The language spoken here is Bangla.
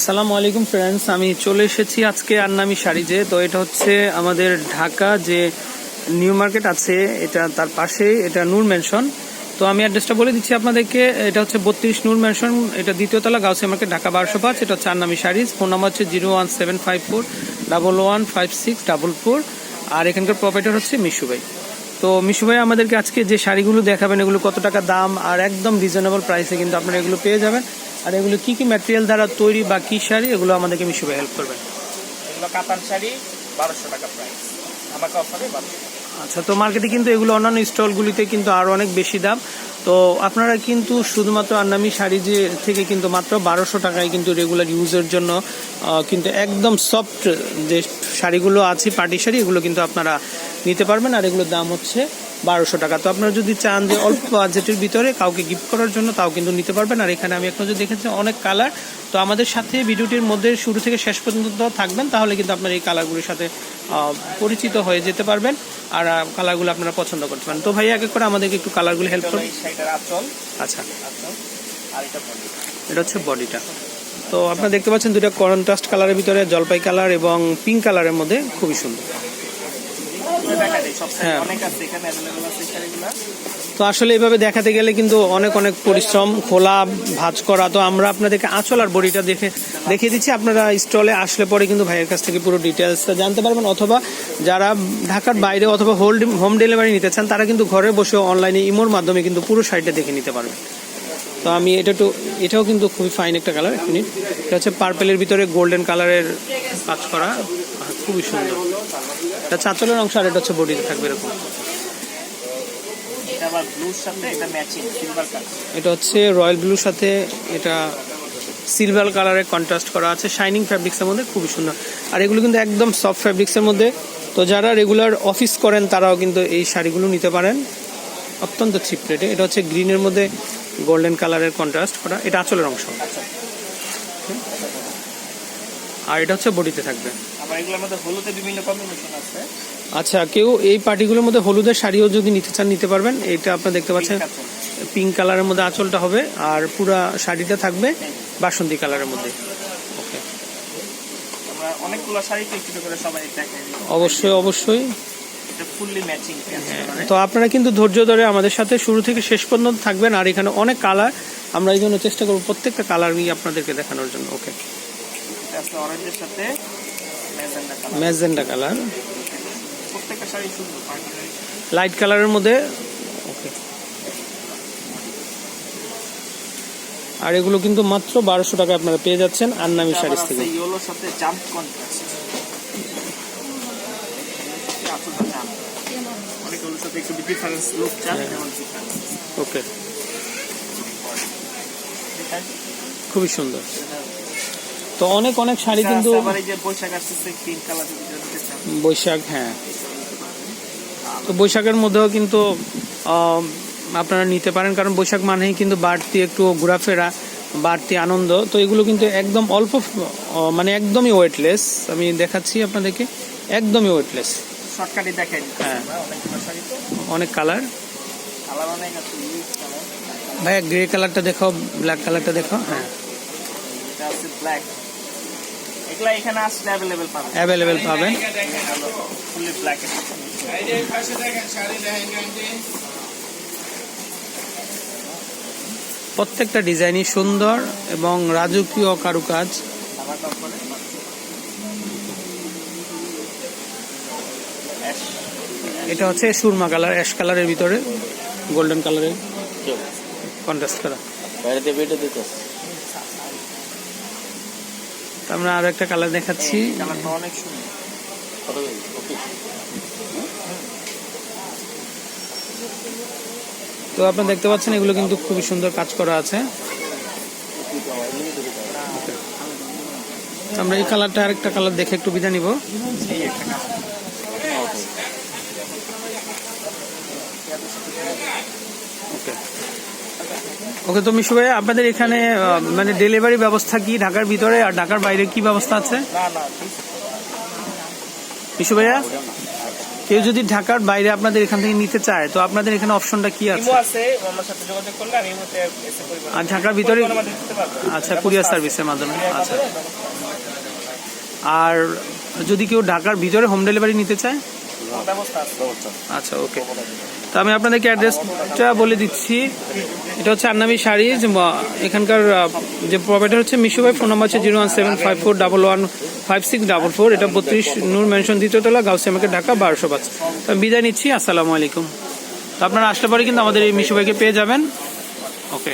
আসসালামু আলাইকুম ফ্রেন্ডস আমি চলে এসেছি আজকে আন্নামি শাড়িজে তো এটা হচ্ছে আমাদের ঢাকা যে নিউ মার্কেট আছে, এটা তার পাশেই, এটা নূর মেনশন তো আমি অ্যাড্রেসটা বলে দিচ্ছি আপনাদেরকে, এটা হচ্ছে বত্রিশ নূর মেনশন এটা দ্বিতীয় তলা মার্কেট, ঢাকা বারোশো পাঁচ, এটা হচ্ছে আন্নামি শাড়িজ ফোন নাম্বার হচ্ছে zero one seven five four double one five six double four. আর এখানকার প্রপাইটার হচ্ছে মিশু ভাই। তো মিশু ভাই, আমাদেরকে আজকে যে শাড়িগুলো দেখাবেন, এগুলো কত টাকা দাম? আর একদম রিজনেবল প্রাইসে কিন্তু আপনারা এগুলো পেয়ে যাবেন। আর এগুলো কি কি ম্যাটেরিয়াল দ্বারা তৈরি বা কি শাড়ি এগুলো আমাদেরকে মিশু ভাই হেল্প করবেন এগুলো কাতান শাড়ি বারোশো টাকা প্রাইস আমাকে অফারে আচ্ছা তো মার্কেটে কিন্তু এগুলো অন্যান্য স্টলগুলিতে কিন্তু আরও অনেক বেশি দাম। তো আপনারা কিন্তু শুধুমাত্র আন্নামি শাড়ি যে থেকে কিন্তু মাত্র বারোশো টাকায় কিন্তু রেগুলার ইউজের জন্য কিন্তু একদম সফট যে শাড়িগুলো আছে পার্টি শাড়ি এগুলো কিন্তু আপনারা নিতে পারবেন। আর এগুলোর দাম হচ্ছে বারোশো টাকা। তো আপনারা যদি চান যে অল্প বাজেটের ভিতরে কাউকে গিফট করার জন্য, তাও কিন্তু নিতে পারবেন। আর এখানে আমি এখন যে দেখেছি অনেক কালার তো আমাদের সাথে ভিডিওটির মধ্যে শুরু থেকে শেষ পর্যন্ত থাকবেন, তাহলে কিন্তু আপনার এই কালারগুলির সাথে পরিচিত হয়ে যেতে পারবেন। আর কালারগুলো আপনারা পছন্দ করতে পারেন। তো ভাই এক করে আমাদেরকে একটু কালারগুলো হেল্প করুন। আচ্ছা। এটা হচ্ছে বডিটা তো আপনারা দেখতে পাচ্ছেন দুইটা কন্ট্রাস্ট কালারের ভিতরে, জলপাই কালার এবং পিঙ্ক কালারের মধ্যে খুবই সুন্দর। তো আসলে এভাবে দেখাতে গেলে কিন্তু অনেক অনেক পরিশ্রম খোলা ভাজ করা। তো আমরা আপনাদেরকে আঁচল আর বডিটা দেখে দেখিয়ে দিচ্ছি। আপনারা স্টলে আসলে পরে কিন্তু ভাইয়ের কাছ থেকে পুরো ডিটেলসটা জানতে পারবেন। অথবা যারা ঢাকার বাইরে অথবা হোল্ড হোম ডেলিভারি নিতে চান তারা কিন্তু ঘরে বসে অনলাইনে ইমোর মাধ্যমে কিন্তু পুরো শাড়িটা দেখে নিতে পারবেন। তো আমি এটা একটু এটাও কিন্তু খুবই ফাইন একটা কালার এক মিনিট এটা হচ্ছে পার্পেলের ভিতরে গোল্ডেন কালারের কাজ করা। খুবই সুন্দর। এটা চাঁচলের অংশ আর এটা হচ্ছে বডিতে থাকবে এরকম। এটা আবার ব্লুর সাথে এটা ম্যাচিং সিলভার কালার এটা হচ্ছে রয়্যাল ব্লুর সাথে এটা সিলভার কালারের কন্ট্রাস্ট করা আছে। শাইনিং ফ্যাব্রিক্সের মধ্যে খুবই সুন্দর। আর এগুলো কিন্তু একদম সফট ফ্যাব্রিক্সের মধ্যে। তো যারা রেগুলার অফিস করেন তারাও কিন্তু এই শাড়িগুলো নিতে পারেন। অত্যন্ত চিপ রেটে এটা হচ্ছে গ্রিনের মধ্যে গোল্ডেন কালারের কন্ট্রাস্ট করা। এটা আঁচলের অংশ। আর এটা হচ্ছে বডিতে থাকবে। আবার এগুলোর মধ্যে হলুদে বিভিন্ন কম্বিনেশন আছে। আচ্ছা কেউ এই পার্টিগুলোর মধ্যে হলুদের শাড়িও যদি নিতে চান নিতে পারবেন। এটা আপনারা দেখতে পাচ্ছেন পিঙ্ক কালারের মধ্যে আঁচলটা হবে আর পুরা শাড়িটা থাকবে বাসন্তী কালারের মধ্যে। ওকে আমরা অনেকগুলো শাড়ি একটু করে সবাই দেখাই। অবশ্যই অবশ্যই। ম্যাচিং তো আপনারা কিন্তু ধৈর্য ধরে আমাদের সাথে শুরু থেকে শেষ পর্যন্ত থাকবেন। আর এখানে অনেক কালার আমরা এই জন্য চেষ্টা করব প্রত্যেকটা কালারই আপনাদেরকে দেখানোর জন্য। ওকে আছে অরেঞ্জের সাথে ম্যাজেন্ডা কালার। Magenta colour. প্রত্যেকটা শাড়ি সুন্দর লাইট কালারের মধ্যে? ওকে আর এগুলো কিন্তু মাত্র বারোশো টাকা আপনারা পেয়ে যাচ্ছেন আন্নামি শাড়িজ থেকে। ইয়েলোর সাথে জাম্প কন্ট্রাস্ট চান হ্যাঁ। ওকে খুবই সুন্দর। তো অনেক অনেক শাড়ি কিন্তু বৈশাখ হ্যাঁ। তো বৈশাখের মধ্যেও কিন্তু আপনারা নিতে পারেন কারণ বৈশাখ মানেই কিন্তু বাড়তি একটু ঘোরাফেরা বাড়তি আনন্দ। তো এগুলো কিন্তু একদম অল্প মানে একদমই ওয়েটলেস আমি দেখাচ্ছি আপনাদেরকে একদমই ওয়েটলেস শর্টকাটে দেখাই হ্যাঁ। তো। অনেক কালার। ভাইয়া গ্রে কালারটা দেখাও ব্ল্যাক কালারটা দেখাও হ্যাঁ। ব্ল্যাক এগুলা এখানে আসলে অ্যাভেলেবেল পাবেন। অ্যাভেলেবেল পাবেন। ফুলি ব্ল্যাক প্রত্যেকটা ডিজাইনই সুন্দর এবং রাজকীয় কারুকাজ। এটা হচ্ছে সুরমা কালার অ্যাশ কালারের ভিতরে গোল্ডেন কালারের। কন্ট্রাস্ট করা। বাইরে বেটে দিতে তো আমরা আরও একটা কালার দেখাচ্ছি। কালারটা অনেক সুন্দর। তো আপনারা দেখতে পাচ্ছেন এগুলো কিন্তু খুবই সুন্দর কাজ করা আছে। আমরা এই কালারটা আরেকটা কালার দেখে একটু বিদায় নিব। ওকে। ওকে তো মিশু ভাই আপনাদের এখানে মানে ডেলিভারি ব্যবস্থা কি ঢাকার ভিতরে আর ঢাকার বাইরে কি ব্যবস্থা আছে? মিশু ভাইয়া কেউ যদি ঢাকার বাইরে আপনাদের এখান থেকে নিতে চায় তো আপনাদের এখানে অপশনটা কি আছে? আর ঢাকার ভিতরে আচ্ছা কুরিয়ার সার্ভিসের মাধ্যমে। আচ্ছা। আর যদি কেউ ঢাকার ভিতরে হোম ডেলিভারি নিতে চায়? আচ্ছা ওকে তো আমি আপনাদেরকে অ্যাড্রেসটা বলে দিচ্ছি। এটা হচ্ছে আন্নামি শাড়ি এখানকার যে প্রোভাইডার হচ্ছে মিশু ভাই ফোন নাম্বার হচ্ছে zero one seven five four double one five six double four এটা বত্রিশ নূর মেনশন দ্বিতীয়তলা, গাউসিয়া মার্কেট ঢাকা, বারোশো পাঁচ। তো আমি বিদায় নিচ্ছি, আসসালামু আলাইকুম। তো আপনারা আসলে পরে কিন্তু আমাদের এই মিশু ভাইকে পেয়ে যাবেন। ওকে